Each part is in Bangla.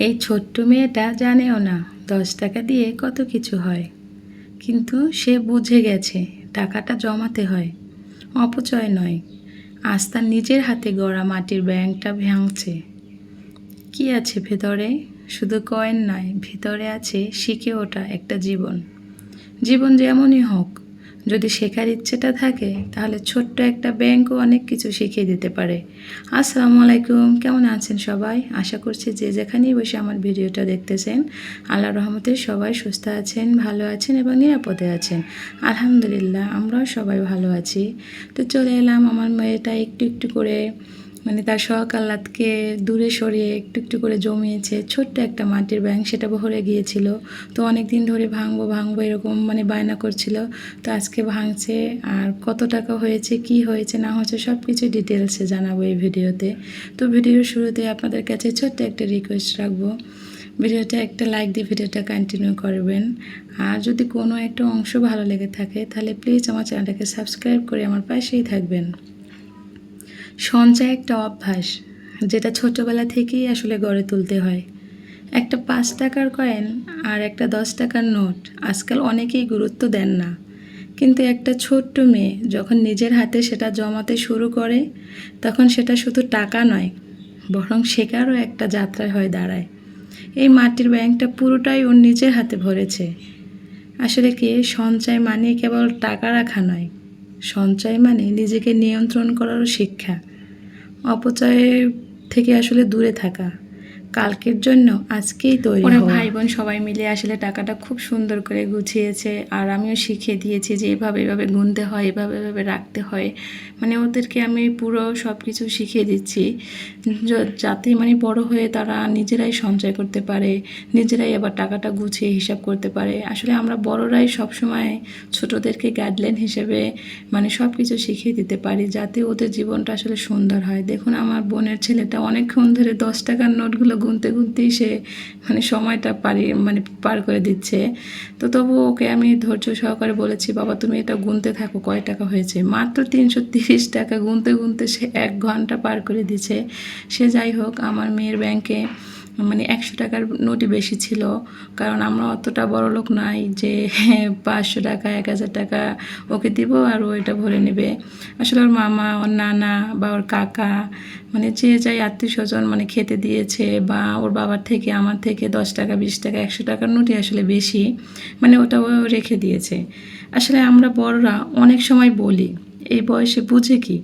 এই ছোট্ট মেয়েটা জানেও না দশ টাকা দিয়ে কত কিছু হয়। কিন্তু সে বুঝে গেছে টাকাটা জমাতে হয়। অপচয় নয়, আজ তার নিজের হাতে গড়া মাটির ব্যাংকটা ভাঙছে। কি আছে ভেতরে? শুধু কয়েন নয়, ভেতরে আছে শিখে ওঠা একটা জীবন। জীবন যেমনই হোক যদি শেখার ইচ্ছেটা থাকে, তাহলে ছোট্ট একটা ব্যাংকও অনেক কিছু শিখিয়ে দিতে পারে। আসসালামু আলাইকুম, কেমন আছেন সবাই? আশা করছি যে যেখানেই বসে আমার ভিডিওটা দেখতেছেন আল্লাহ রহমতে সবাই সুস্থ আছেন, ভালো আছেন এবং নিরাপদে আছেন। আলহামদুলিল্লাহ, আমরাও সবাই ভালো আছি। তো চলে এলাম আমার মেয়েটা একটু একটু করে মানে তার শখ আহ্লাদকে দূরে সরিয়ে একটু একটু করে জমিয়েছে, ছোট্ট একটা মাটির ব্যাংক সেটা ভরে গিয়েছিল। তো অনেক দিন ধরে ভাঙবো ভাঙবো এরকম মানে বায়না করছিল। তো আজকে ভাঙছে, আর কত টাকা হয়েছে, কি হয়েছে, না হয়েছে সব কিছু ডিটেলসে জানাব এই ভিডিওতে। তো ভিডিওর শুরুতে আপনাদের কাছে ছোট্ট একটা রিকোয়েস্ট রাখব। ভিডিওটা একটা লাইক দিয়ে ভিডিওটা কন্টিনিউ করবেন। আর যদি কোনো একটা অংশ ভালো লেগে থাকে, তাহলে প্লিজ আমার চ্যানেলটাকে সাবস্ক্রাইব করে আমার পাশেই থাকবেন। সঞ্চয় একটা অভ্যাস, যেটা ছোটোবেলা থেকেই আসলে গড়ে তুলতে হয়। একটা পাঁচ টাকার কয়েন আর একটা দশ টাকার নোট আজকাল অনেকেই গুরুত্ব দেন না। কিন্তু একটা ছোট্ট মেয়ে যখন নিজের হাতে সেটা জমাতে শুরু করে, তখন সেটা শুধু টাকা নয়, বরং শেখারও একটা যাত্রায় হয়ে দাঁড়ায়। এই মাটির ব্যাংকটা পুরোটাই ওর নিজের হাতে ভরেছে। আসলে কি, সঞ্চয় মানে কেবল টাকা রাখা নয়, সঞ্চয় মানে নিজেকে নিয়ন্ত্রণ করারও শিক্ষা। অপচয়ের থেকে আসলে দূরে থাকা। কালকের জন্য আজকেই তৈরি ওরা ভাই বোন সবাই মিলে আসলে টাকাটা খুব সুন্দর করে গুছিয়েছে আর আমিও শিখিয়ে দিয়েছি যে এভাবে এভাবে গুনতে হয় এভাবে এভাবে রাখতে হয়। মানে ওদেরকে আমি পুরো সব কিছু শিখিয়ে দিচ্ছি। যাতে মানে বড় হয়ে তারা নিজেরাই সঞ্চয় করতে পারে নিজেরাই আবার টাকাটা গুছিয়ে হিসাব করতে পারে। আসলে আমরা বড়রাই সবসময় ছোটদেরকে গাইডলাইন হিসেবে মানে সব কিছু শিখিয়ে দিতে পারি যাতে ওদের জীবনটা আসলে সুন্দর হয়। দেখুন আমার বোনের ছেলেটা অনেকক্ষণ ধরে দশ টাকার নোটগুলো গুনতে গুনতেই সে মানে সময়টা পারি মানে পার করে দিচ্ছে। তো তবু ওকে আমি ধৈর্য সহকারে বলেছি, বাবা, তুমি এটা গুনতে থাকো, কয় টাকা হয়েছে? মাত্র তিনশো তিরিশ টাকা গুনতে গুনতে সে এক ঘণ্টা পার করে দিচ্ছে। সে যাই হোক, আমার মেয়ের ব্যাংকে মানে একশো টাকার নোটই বেশি ছিল। কারণ আমরা অতটা বড় লোক নাই যে পাঁচশো টাকা, এক হাজার টাকা ওকে দিব আর ওইটা ভরে নেবে। আসলে ওর মামা, ওর নানা বা ওর কাকা মানে যে যাই আত্মীয় স্বজন মানে খেতে দিয়েছে বা ওর বাবার থেকে, আমার থেকে দশ টাকা, বিশ টাকা, একশো টাকার নোটই আসলে বেশি। মানে ওটা ও রেখে দিয়েছে। আসলে আমরা বড়রা অনেক সময় বলি, এই বয়সে বুঝে কি?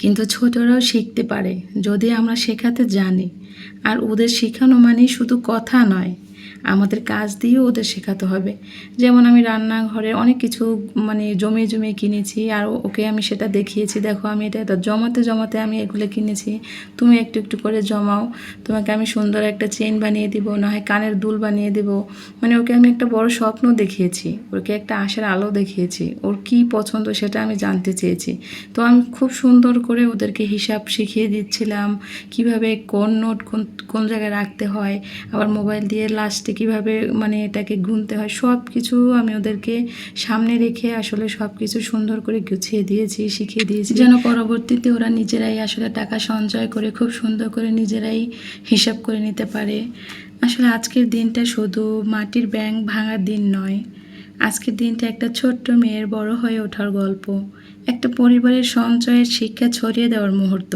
কিন্তু ছোটরাও শিখতে পারে, যদি আমরা শেখাতে জানি। আর ওদের শেখানো মানে শুধু কথা নয়। আমাদের কাজ দিয়েও ওদের শেখাতে হবে। যেমন আমি রান্নাঘরে অনেক কিছু মানে জমিয়ে জমিয়ে কিনেছি, আর ওকে আমি সেটা দেখিয়েছি, দেখো, আমি এটা এটা জমাতে জমাতে আমি এগুলো কিনেছি, তুমি একটু একটু করে জমাও, তোমাকে আমি সুন্দর একটা চেন বানিয়ে দিব না হয় কানের দুল বানিয়ে দিব। মানে ওকে আমি একটা বড় স্বপ্ন দেখিয়েছি ওকে একটা আশার আলো দেখিয়েছি, ওর কি পছন্দ সেটা আমি জানতে চেয়েছি। তো আমি খুব সুন্দর করে ওদেরকে হিসাব শিখিয়ে দিচ্ছিলাম, কীভাবে কোন নোট কোন কোন জায়গায় রাখতে হয়, আবার মোবাইল দিয়ে লাস্টে কীভাবে মানে এটাকে গুনতে হয় সব কিছু আমি ওদেরকে সামনে রেখে আসলে সব কিছু সুন্দর করে গুছিয়ে দিয়েছি, শিখিয়ে দিয়েছি। যেন পরবর্তীতে ওরা নিজেরাই আসলে টাকা সঞ্চয় করে, খুব সুন্দর করে নিজেরাই হিসাব করে নিতে পারে। আসলে আজকের দিনটা শুধু মাটির ব্যাংক ভাঙার দিন নয়, আজকের দিনটা একটা ছোট্ট মেয়ের বড় হয়ে ওঠার গল্প, একটা পরিবারের সঞ্চয়ের শিক্ষা ছড়িয়ে দেওয়ার মুহূর্ত।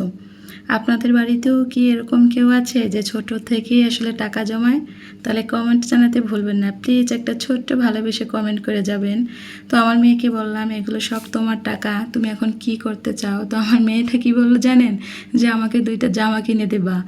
আপনাদের বাড়িতেও কি এরকম কেউ আছে যে ছোট থেকেই আসলে টাকা জমায়? তাহলে কমেন্ট জানাতে ভুলবেন না। প্লিজ একটা ছোট্ট ভালোবেসে কমেন্ট করে যাবেন। তো আমার মেয়েকে বললাম, এগুলো সব তোমার টাকা। তুমি এখন কি করতে চাও? তো আমার মেয়েটা কী বলল জানেন? যে, আমাকে দুইটা জামা কিনে দেবা।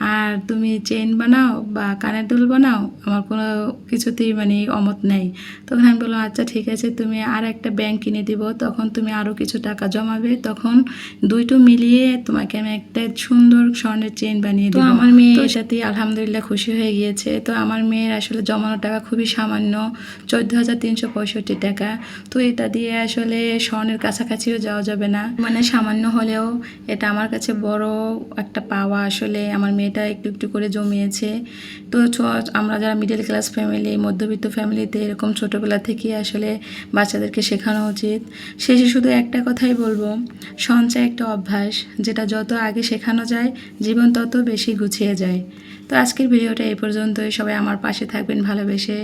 আর তুমি চেন বানাও বা কানের দুল বানাও, আমার কোনো কিছুতেই মানে অমত নেই। তখন আমি বললাম আচ্ছা ঠিক আছে, তুমি আর একটা ব্যাংক কিনে দিব। তখন তুমি আরও কিছু টাকা জমাবে। তখন দুইটো মিলিয়ে তোমাকে আমি একটা সুন্দর স্বর্ণের চেন বানিয়ে দেবো আমার মেয়ে এটাতেই আলহামদুলিল্লাহ খুশি হয়ে গিয়েছে। তো আমার মেয়ের আসলে জমানো টাকা খুবই সামান্য চোদ্দ হাজার তিনশো পঁয়ষট্টি টাকা। তো এটা দিয়ে আসলে স্বর্ণের কাছাকাছিও যাওয়া যাবে না। মানে সামান্য হলেও এটা আমার কাছে বড় একটা পাওয়া আসলে। আমার মেয়েটা একটু একটু করে জমিয়েছে। তো আমরা যারা মিডল ক্লাস ফ্যামিলি মধ্যবিত্ত ফ্যামিলিতে এরকম ছোটোবেলা থেকেই আসলে বাচ্চাদেরকে শেখানো উচিত। শেষে শুধু একটা কথাই বলব সঞ্চয় একটা অভ্যাস যেটা যত আগে শেখানো যায়, জীবন তত বেশি গুছিয়ে যায়। তো আজকের ভিডিওটা এই পর্যন্তই। সবাই আমার পাশে থাকবেন ভালোবেসে।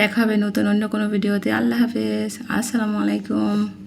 দেখা হবে নতুন অন্য কোনো ভিডিওতে। আল্লাহ হাফেজ। আসসালামু আলাইকুম।